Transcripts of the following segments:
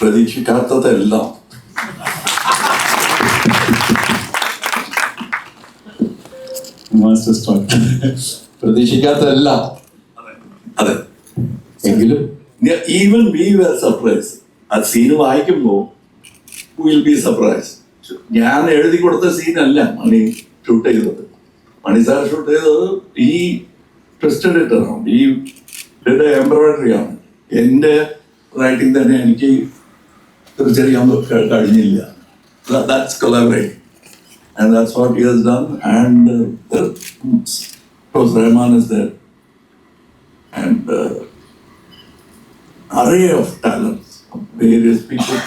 പ്രതീക്ഷിക്കാത്തതെല്ലാം master stroke പ്രതീക്ഷിക്കാത്തതെല്ലാം അതെ. എങ്കിലും ഈവൻ വി വേർ സർപ്രൈസ് ആ സീൻ വായിക്കുമ്പോൾ വിൽ ബി സർപ്രൈസ് ഞാൻ എഴുതി കൊടുത്ത സീനല്ല മണി ഷൂട്ട് ചെയ്തത്. മണി സാർ ഷൂട്ട് ചെയ്തത് ഈ ട്വിസ്റ്റഡ് ഇട്ടതാണ് ഈ എംബ്രോയിഡറി ആണ്. എന്റെ റൈറ്റിംഗ് തന്നെ എനിക്ക് തിരിച്ചറിയാൻ ക- കഴിഞ്ഞില്ല that's collaborate and that's what he has done and Rahman is there and array of talents, various people.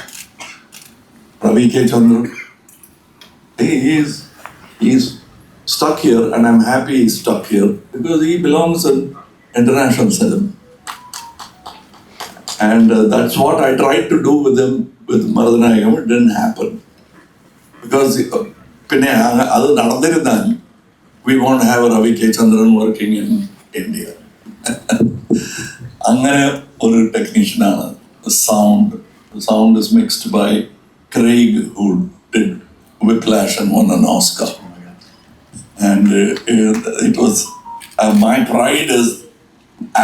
Ravi K. Chandran, he is he's stuck here, and I'm happy he's stuck here because he belongs in international cinema. And uh, that's what I tried to do with him with Maradhanayam. It didn't happen because uh, പിന്നെ ആ- അത് നടന്നിരുന്നാൽ we won't have Ravi K Chandran working in India അങ്ങനെ ഒരു ടെക്നീഷ്യനാണ് sound sound is mixed by Craig who did Whiplash and won an Oscar. And uh, it was uh, my pride is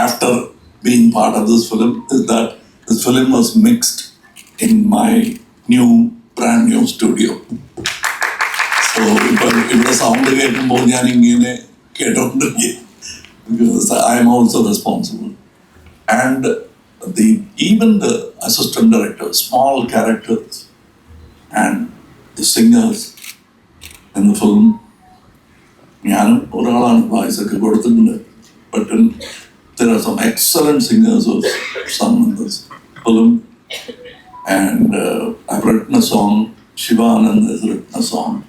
after being part of this film is that this film was mixed in my new brand new studio. So ഇപ്പൊ ഇവിടെ sound കേൾക്കുമ്പോൾ ഞാൻ ഇങ്ങനെ കേട്ടോണ്ടിരിക്കും because I'm also responsible and the even the assistant director small characters and the singers എന്ന film ഞാനും ഒരാളാണ് voice ഒക്കെ കൊടുത്തിട്ടുണ്ട് but there are some excellent singers who have sung in this And uh, I've written a song, Shivanand has written a song.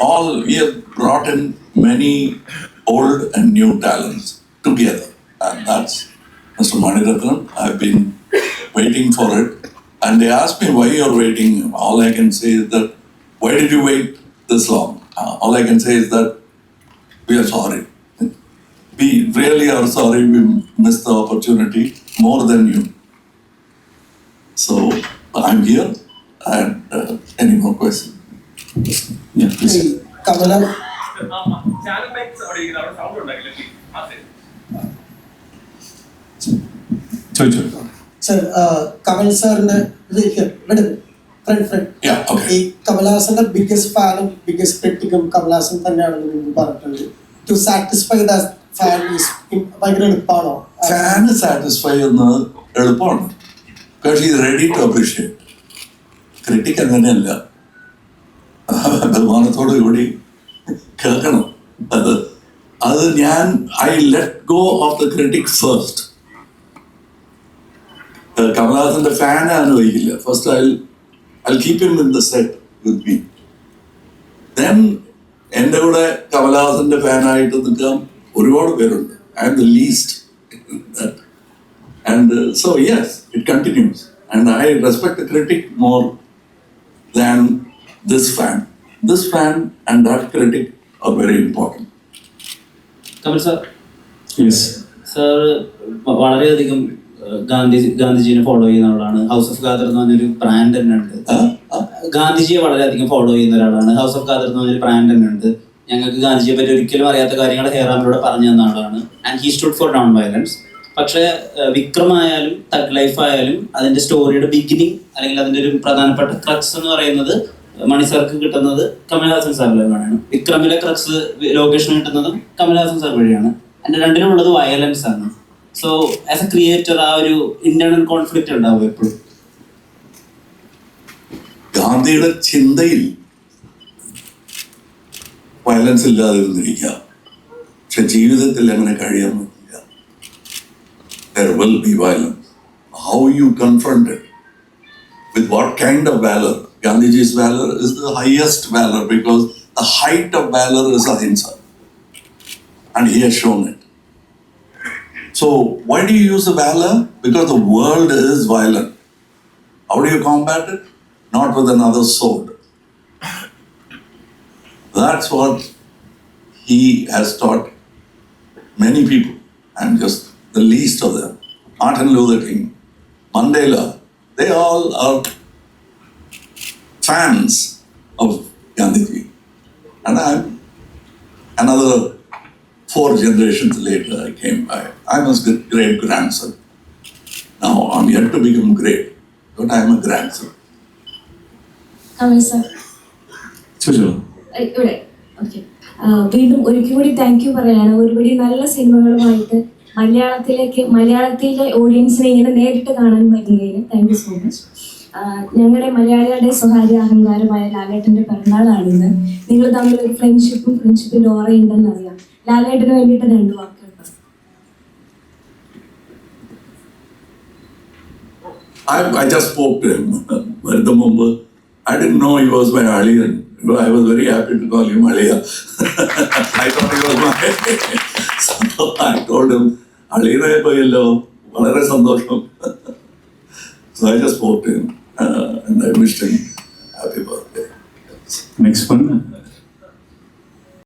All, we have brought in many old and new talents together. And that's Mr. Maniratnam. I've been waiting for it. And they asked me why you're waiting. All I can say is that, why did you wait this long? Uh, all I can say is that we are sorry. We really are sorry we missed the opportunity more than you. So I'm here and uh, any more questions? Yeah, please. Kamala sir Kamal സാറിന്റെ. ഈ കമലഹാസന്റെ biggest ഫാനും biggest ക്രിട്ടിക്കും കമലഹാസൻ തന്നെയാണെന്ന് മുമ്പ് പറഞ്ഞിട്ടുണ്ട് to satisfy the fan ഭയങ്കര എളുപ്പമാണോ fan satisfy ചെയ്യുന്നത് എളുപ്പമാണ്. Because is ready to appreciate critic അങ്ങനെയല്ല ബഹുമാനത്തോടു കൂടി കേൾക്കണം. അത് അത് ഞാൻ I let go of the critic first കമലഹാസന്റെ fan അനുഭവിക്കില്ല first I I keep in the set with me then എന്റെ കൂടെ കമലഹാസന്റെ ഫാനായിട്ട് നിൽക്കാൻ ഒരുപാട് പേരുണ്ട്. I am the least and so, yes, it continues. And I respect the critic more than this fan. This fan and that critic are very important. Kamal sir. Yes. Sir വളരെയധികം Gandhi ഗാന്ധിജീനെ follow ചെയ്യുന്ന ആളാണ് house of Khader എന്ന് പറഞ്ഞൊരു brand തന്നെ ഉണ്ട്? ഗാന്ധിജിയെ വളരെയധികം follow ചെയ്യുന്ന ഒരാളാണ് ഹൗസ് ഓഫ് ഖാദർ എന്ന് പറഞ്ഞൊരു ബ്രാൻഡ് തന്നെ ഉണ്ട് ഞങ്ങൾക്ക് ഗാന്ധിജിയെ പറ്റി ഒരിക്കലും അറിയാത്ത കാര്യങ്ങൾ ഹേറാമിലൂടെ പറഞ്ഞു തന്ന ആളാണ് and he stood for non violence പക്ഷേ വിക്രമായാലും തഗ് ലൈഫ് ആയാലും അതിന്റെ സ്റ്റോറിയുടെ ബിഗിനിങ് അല്ലെങ്കിൽ അതിന്റെ ഒരു പ്രധാനപ്പെട്ട ക്രക്സ് എന്ന് പറയുന്നത് മണി സർക്ക് കിട്ടുന്നത് കമൽഹാസൻ സാർ വഴിയാണ്. വിക്രമിലെ ക്രക്സ് ലൊക്കേഷൻ കിട്ടുന്നതും കമൽഹാസൻ സാർ വഴിയാണ്. അതിന്റെ രണ്ടിനും ഉള്ളത് വയലൻസ് ആണ്. സോ ആസ് എ ക്രിയേറ്റർ ആ ഒരു ഇന്റേണൽ കോൺഫ്ലിക്റ്റ് ഉണ്ടാവും എപ്പോഴും. ഗാന്ധിയുടെ ചിന്തയിൽ വയലൻസ് ഇല്ലാതിരുന്നിരിക്കാം പക്ഷെ ജീവിതത്തിൽ അങ്ങനെ കഴിയാൻ there will be violence. How you confront it? With what kind of valor? Gandhiji's valor is the highest valor because the height of valor is ahimsa. And he has shown it. So, why do you use the valor? Because the world is violent. How do you combat it? Not with another sword. That's what he has taught many people. I'm just the least of them. Martin Luther King, Mandela, they all are fans of Gandhiji. And I'm another four generations later, I came by. I was the great grandson. Now I'm yet to become great, but I'm a grandson. Kamal sir ചോദിച്ചോ ഏഹ് ഇവിടെ okay വീണ്ടും ഒരിക്കൽ കൂടി thank you പറയാണ് ഒരുപടി നല്ല സിനിമകളുമായിട്ട് മലയാളത്തിലേക്ക് മലയാളത്തിലെ ഓഡിയൻസിനെ ഇങ്ങനെ നേരിട്ട് കാണാൻ പറ്റുന്നതിന് താങ്ക് യു സോ മച്ച് ഞങ്ങളുടെ മലയാളികളുടെ സ്വകാര്യ അഹങ്കാരമായ ലാലേട്ടന്റെ പിറന്നാളാണിന്ന് നിങ്ങൾ തമ്മിൽ ഒരു ഫ്രണ്ട്ഷിപ്പും ഫ്രണ്ട്ഷിപ്പിന്റെ ഓറയുണ്ടെന്ന് അറിയാം ലാലേട്ടന് വേണ്ടിയിട്ട് രണ്ട് വാക്കുകൾ I, I just spoke to him moment. I didn't know he was my Aliyan. I was very happy to call him Aliya. I thought he was my. so I told him, അളിയനായി പോയല്ലോ വളരെ സന്തോഷം so I just spoke to uh, and I wished him happy birthday. Next one